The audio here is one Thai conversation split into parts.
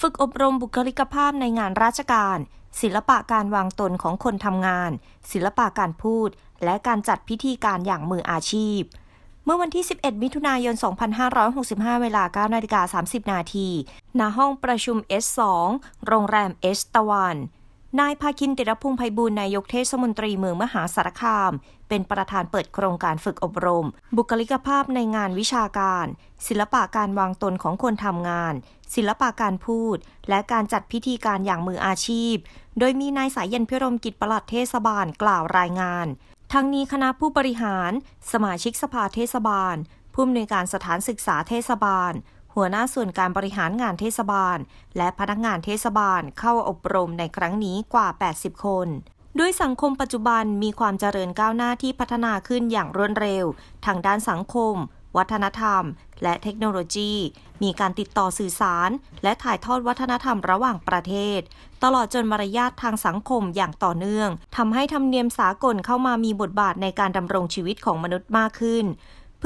ฝึกอบรมบุคลิกภาพในงานราชการ ศิลปะการวางตนของคนทำงาน ศิลปะการพูด และการจัดพิธีการอย่างมืออาชีพ เมื่อวันที่ 11 มิถุนายน 2565 เวลา9นาฬิกา30 นาทีณห้องประชุม S2 โรงแรม S ตะวัน นายภาคินติรพงษ์ไพบูลนายกเทศมนตรีเมืองมหาสารคาม เป็นประธานเปิดโครงการฝึกอบรม บุคลิกภาพในงานวิชาการ ศิลปะการวางตนของคนทำงาน ศิลปะการพูด และการจัดพิธีการอย่างมืออาชีพ โดยมีนายสายเย็นพิรมกิจประหลัดเทศบาลกล่าวรายงาน ทั้งนี้คณะผู้บริหาร สมาชิกสภาเทศบาลผู้อำนวยการสถานศึกษาเทศบาล หัวหน้าส่วนการบริหารงานเทศบาล และพนักงานเทศบาลเข้าอบรมในครั้งนี้กว่า 80 คนด้วยสังคมปัจจุบันมีความเจริญก้าวหน้าที่พัฒนาขึ้นอย่างรวดเร็ว ทางด้านสังคม วัฒนธรรม และเทคโนโลยี มีการติดต่อสื่อสาร และถ่ายทอดวัฒนธรรมระหว่างประเทศ ตลอดจนมารยาททางสังคมอย่างต่อเนื่องทำให้ธรรมเนียมสากลเข้ามามีบทบาทในการดำรงชีวิตของมนุษย์มากขึ้น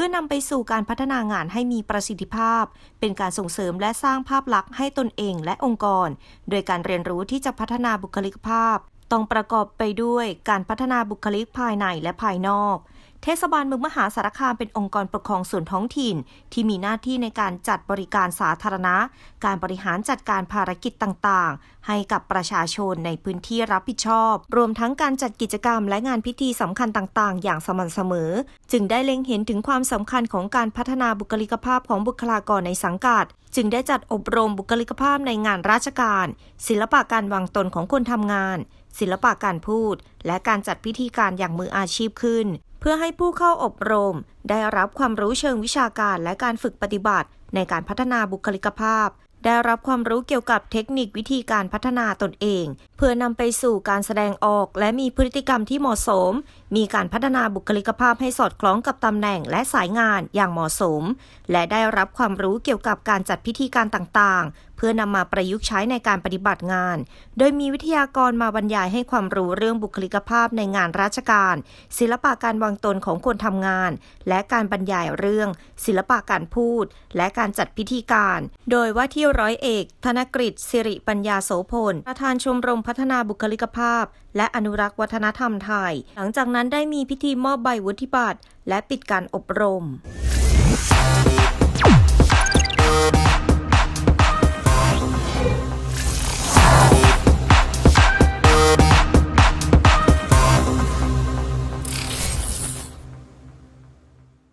พื่อนำไปสู่การพัฒนางานให้มีประสิทธิภาพ เป็นการส่งเสริมและสร้างภาพลักษณ์ให้ตนเองและองค์กร โดยการเรียนรู้ที่จะพัฒนาบุคลิกภาพ ต้องประกอบไปด้วยการพัฒนาบุคลิกภายในและภายนอก เทศบาลเมืองมหาสารคามเป็นองค์กรปกครองส่วนท้องถิ่น ที่มีหน้าที่ในการจัดบริการสาธารณะ การบริหารจัดการภารกิจต่างๆ ให้กับประชาชนในพื้นที่รับผิดชอบ รวมทั้งการจัดกิจกรรมและงานพิธีสำคัญต่างๆ อย่างสม่ำเสมอ จึงได้เล็งเห็นถึงความสำคัญของการพัฒนาบุคลิกภาพของบุคลากรในสังกัด จึงได้จัดอบรมบุคลิกภาพในงานราชการ ศิลปะการวางตนของคนทำงานศิลปะการพูด และการจัดพิธีการอย่างมืออาชีพขึ้น เพื่อให้ผู้เข้าอบรม ได้รับความรู้เชิงวิชาการและการฝึกปฏิบัติ ในการพัฒนาบุคลิกภาพ ได้รับความรู้เกี่ยวกับเทคนิควิธีการพัฒนาตนเอง เพื่อนำไปสู่การแสดงออกและมีพฤติกรรมที่เหมาะสมมีการพัฒนาบุคลิกภาพให้สอดคล้องกับตำแหน่งและสายงานอย่างเหมาะสม และได้รับความรู้เกี่ยวกับการจัดพิธีการต่างๆ เพื่อนำมาประยุกต์ใช้ในการปฏิบัติงาน โดยมีวิทยากรมาบรรยายให้ความรู้เรื่องบุคลิกภาพในงานราชการ ศิลปะการวางตนของคนทำงาน และการบรรยายเรื่อง ศิลปะการพูด และการจัดพิธีการ โดยว่าที่ร้อยเอก ธนกฤษสิริปัญญาโสพลประธานชมรมพัฒนาบุคลิกภาพ และอนุรักษ์วัฒนธรรมไทย หลังจากนั้นนั้นได้มีพิธีมอบใบวุฒิบัตรและปิดการอบรม